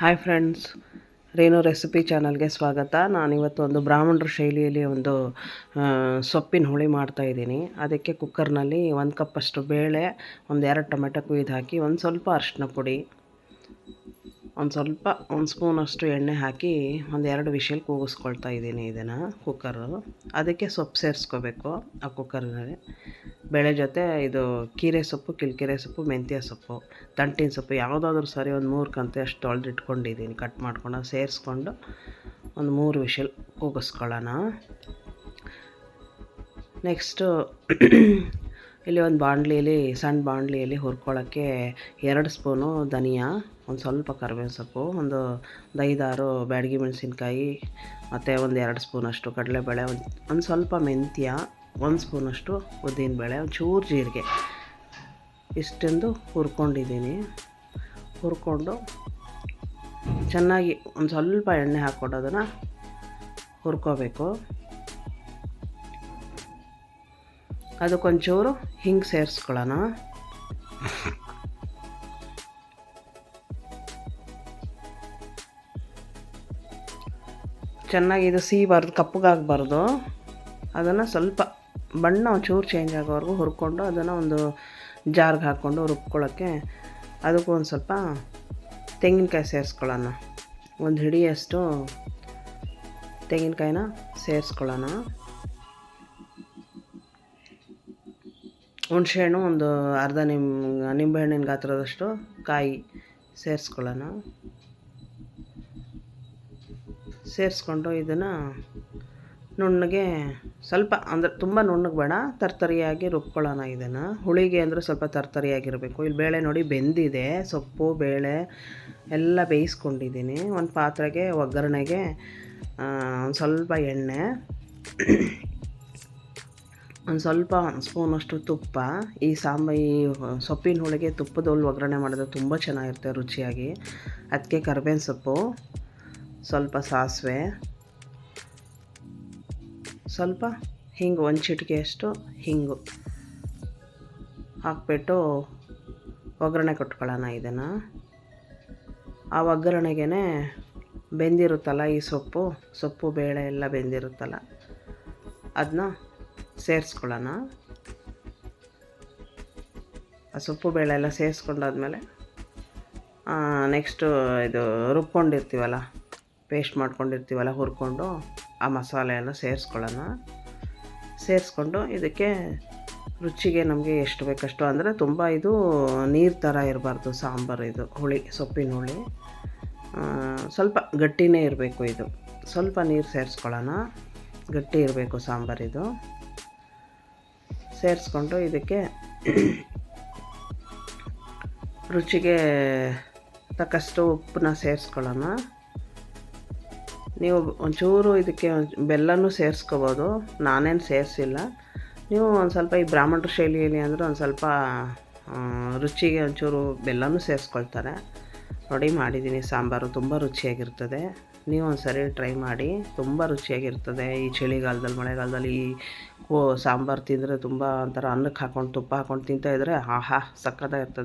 Hi friends ರೇಣು recipe ಚಾನಲ್ಗೆ ಸ್ವಾಗತ. ನಾನಿವತ್ತು ಒಂದು ಬ್ರಾಹ್ಮಣರ ಶೈಲಿಯಲ್ಲಿ ಒಂದು ಸೊಪ್ಪಿನ ಹುಳಿ ಮಾಡ್ತಾಯಿದ್ದೀನಿ ಅದಕ್ಕೆ ಕುಕ್ಕರ್ನಲ್ಲಿ ಒಂದು ಕಪ್ಪಷ್ಟು ಬೇಳೆ, ಒಂದು ಎರಡು ಟೊಮೆಟೊ ಕುಯ್ದು ಹಾಕಿ ಒಂದು ಸ್ವಲ್ಪ ಅರಿಶಿನ ಪುಡಿ. ಒಂದು ಸ್ವಲ್ಪ, ಒಂದು ಸ್ಪೂನಷ್ಟು ಎಣ್ಣೆ ಹಾಕಿ ಒಂದು ಎರಡು ವಿಷಲ್ ಕೂಗಿಸ್ಕೊಳ್ತಾ ಇದ್ದೀನಿ ಇದನ್ನು ಕುಕ್ಕರು ಅದಕ್ಕೆ ಸೊಪ್ಪು ಸೇರಿಸ್ಕೋಬೇಕು ಆ ಕುಕ್ಕರ್ನಲ್ಲಿ ಬೇಳೆ ಜೊತೆ ಇದು ಕೀರೆ ಸೊಪ್ಪು, ಕಿಲ್ಕೆರೆ ಸೊಪ್ಪು, ಮೆಂತ್ಯ ಸೊಪ್ಪು, ದಂಟಿನ ಸೊಪ್ಪು, ಯಾವುದಾದ್ರೂ ಸರಿ ಒಂದು ಮೂರು ಕಂತೆ ಅಷ್ಟು ತೊಳೆದು ಇಟ್ಕೊಂಡಿದ್ದೀನಿ ಕಟ್ ಮಾಡ್ಕೊಂಡು ಸೇರಿಸ್ಕೊಂಡು ಒಂದು ಮೂರು ವಿಷಲ್ ಕೂಗಿಸ್ಕೊಳ್ಳೋಣ. ನೆಕ್ಸ್ಟು ಇಲ್ಲಿ ಒಂದು ಬಾಣಲಿಯಲ್ಲಿ, ಸಣ್ಣ ಬಾಣಲಿಯಲ್ಲಿ ಹುರ್ಕೊಳ್ಳೋಕ್ಕೆ ಎರಡು ಸ್ಪೂನು ಧನಿಯಾ, ಒಂದು ಸ್ವಲ್ಪ ಕರ್ಬೇವಿನ ಸೊಪ್ಪು ಒಂದು ಒಂದು ಐದಾರು ಬ್ಯಾಡಗಿ ಮೆಣಸಿನ್ಕಾಯಿ, ಮತ್ತು ಒಂದು ಎರಡು ಸ್ಪೂನಷ್ಟು ಕಡಲೆಬೇಳೆ, ಒಂದು ಒಂದು ಸ್ವಲ್ಪ ಮೆಂತ್ಯ, ಒಂದು ಸ್ಪೂನಷ್ಟು ಉದ್ದಿನಬೇಳೆ, ಒಂದು ಚೂರು ಜೀರಿಗೆ. ಇಷ್ಟೊಂದು ಹುರ್ಕೊಂಡಿದ್ದೀನಿ. ಹುರ್ಕೊಂಡು ಚೆನ್ನಾಗಿ ಒಂದು ಸ್ವಲ್ಪ ಎಣ್ಣೆ ಹಾಕ್ಕೊಂಡು ಅದನ್ನು ಹುರ್ಕೋಬೇಕು. ಅದಕ್ಕೊಂಚೂರು ಹಿಂಗೆ ಸೇರಿಸ್ಕೊಳ್ಳೋಣ. ಚೆನ್ನಾಗಿ ಇದು ಸೀಬಾರ್ದು ಕಪ್ಪಗಾಗಬಾರ್ದು. ಅದನ್ನು ಸ್ವಲ್ಪ ಬಣ್ಣ ಒಂಚೂರು ಚೇಂಜ್ ಆಗೋವರೆಗೂ ಹುರ್ಕೊಂಡು ಅದನ್ನು ಒಂದು ಜಾರ್ಗೆ ಹಾಕ್ಕೊಂಡು ರುಬ್ಕೊಳ್ಳೋಕ್ಕೆ ಅದಕ್ಕೂ ಒಂದು ಸ್ವಲ್ಪ ತೆಂಗಿನಕಾಯಿ ಸೇರಿಸ್ಕೊಳ್ಳೋಣ. ಒಂದು ಹಿಡಿಯಷ್ಟು ತೆಂಗಿನಕಾಯಿನ ಸೇರಿಸ್ಕೊಳ್ಳೋಣ. ಹುಣಸೆಹಣ್ಣು ಒಂದು ಅರ್ಧ ನಿಮ್ ನಿಂಬೆಹಣ್ಣಿನ ಗಾತ್ರದಷ್ಟು ಕಾಯಿ ಸೇರಿಸ್ಕೊಳ್ಳೋಣ. ಸೇರಿಸ್ಕೊಂಡು ಇದನ್ನು ನುಣ್ಣಗೆ ಸ್ವಲ್ಪ ಅಂದರೆ ತುಂಬ ನುಣ್ಣಗೆ ಬೇಡ, ತರ್ತರಿಯಾಗಿ ರುಬ್ಕೊಳ್ಳೋಣ ಇದನ್ನು. ಹುಳಿಗೆ ಅಂದರೆ ಸ್ವಲ್ಪ ತರ್ತರಿಯಾಗಿರಬೇಕು. ಇಲ್ಲಿ ಬೇಳೆ ನೋಡಿ ಬೆಂದಿದೆ, ಸೊಪ್ಪು, ಬೇಳೆ ಎಲ್ಲ ಬೇಯಿಸ್ಕೊಂಡಿದ್ದೀನಿ. ಒಂದು ಪಾತ್ರೆಗೆ ಒಗ್ಗರಣೆಗೆ ಒಂದು ಸ್ವಲ್ಪ ಎಣ್ಣೆ ಒಂದು ಸ್ವಲ್ಪ ಸ್ಪೂನಷ್ಟು ತುಪ್ಪ, ಈ ಸಾಂಬ ಈ ಸೊಪ್ಪಿನ ಹೋಳಿಗೆ ತುಪ್ಪದಲ್ಲಿ ಒಗ್ಗರಣೆ ಮಾಡಿದ್ರೆ ತುಂಬ ಚೆನ್ನಾಗಿರುತ್ತೆ ರುಚಿಯಾಗಿ. ಅದಕ್ಕೆ ಕರ್ಬೇವಿನ ಸೊಪ್ಪು, ಸ್ವಲ್ಪ ಸಾಸಿವೆ, ಸ್ವಲ್ಪ ಹಿಂಗೆ ಒಂದು ಚಿಟಿಕೆಯಷ್ಟು ಹಿಂಗು ಹಾಕ್ಬಿಟ್ಟು ಒಗ್ಗರಣೆ ಕೊಟ್ಕೊಳ್ಳೋಣ ಇದನ್ನು. ಆ ಒಗ್ಗರಣೆಗೆ ಬೆಂದಿರುತ್ತಲ್ಲ ಈ ಸೊಪ್ಪು ಸೊಪ್ಪು, ಬೇಳೆ ಎಲ್ಲ ಬೆಂದಿರುತ್ತಲ್ಲ. ಅದನ್ನ ಸೇರಿಸ್ಕೊಳ್ಳೋಣ. ಆ ಸೊಪ್ಪು ಬೇಳೆ ಎಲ್ಲ ಸೇರಿಸ್ಕೊಂಡಾದ್ಮೇಲೆ ನೆಕ್ಸ್ಟು ಇದು ರುಬ್ಕೊಂಡಿರ್ತೀವಲ್ಲ ಪೇಸ್ಟ್ ಮಾಡ್ಕೊಂಡಿರ್ತೀವಲ್ಲ, ಹುರ್ಕೊಂಡು ಆ ಮಸಾಲೆಯನ್ನು ಸೇರಿಸ್ಕೊಳ್ಳೋಣ. ಸೇರಿಸ್ಕೊಂಡು ಇದಕ್ಕೆ ರುಚಿಗೆ ನಮಗೆ ಎಷ್ಟು ಬೇಕಷ್ಟು, ಅಂದರೆ ತುಂಬ ಇದು ನೀರು ಥರ ಇರಬಾರ್ದು, ಸಾಂಬಾರು ಇದು, ಹುಳಿ, ಸೊಪ್ಪಿನ ಹುಳಿ. ಸ್ವಲ್ಪ ಗಟ್ಟಿನೇ ಇರಬೇಕು ಇದು. ಸ್ವಲ್ಪ ನೀರು ಸೇರಿಸ್ಕೊಳ್ಳೋಣ. ಗಟ್ಟಿ ಇರಬೇಕು ಸಾಂಬಾರಿದು ಸೇರಿಸ್ಕೊಂಡು ಇದಕ್ಕೆ ರುಚಿಗೆ ತಕ್ಕಷ್ಟು ಉಪ್ಪನ್ನ ಸೇರಿಸ್ಕೊಳ್ಳೋಣ. ನೀವು ಒಂಚೂರು ಇದಕ್ಕೆ ಬೆಲ್ಲನೂ ಸೇರಿಸ್ಕೋಬೋದು. ನಾನೇನು ಸೇರಿಸಿಲ್ಲ. ನೀವು ಒಂದು ಸ್ವಲ್ಪ ಈ ಬ್ರಾಹ್ಮಣರ ಶೈಲಿಯಲ್ಲಿ ಅಂದರೆ ಒಂದು ಸ್ವಲ್ಪ ರುಚಿಗೆ ಒಂಚೂರು ಬೆಲ್ಲನೂ ಸೇರಿಸ್ಕೊಳ್ತಾರೆ. ನೋಡಿ, ಮಾಡಿದ್ದೀನಿ ಸಾಂಬಾರು. ತುಂಬ ರುಚಿಯಾಗಿರ್ತದೆ. ನೀವು ಒಂದು ಸರಿ ಟ್ರೈ ಮಾಡಿ. ತುಂಬ ರುಚಿಯಾಗಿರ್ತದೆ ಈ ಚಳಿಗಾಲದಲ್ಲಿ, ಮಳೆಗಾಲದಲ್ಲಿ ಈ ಕೋ ಸಾಂಬಾರು ತಿಂದರೆ ತುಂಬ ಒಂಥರ ಅನ್ನಕ್ಕೆ ಹಾಕ್ಕೊಂಡು ತುಪ್ಪ ಹಾಕ್ಕೊಂಡು ತಿಂತಾಯಿದ್ರೆ ಆಹಾ ಸಕ್ಕತ್ತಾಗಿರ್ತದೆ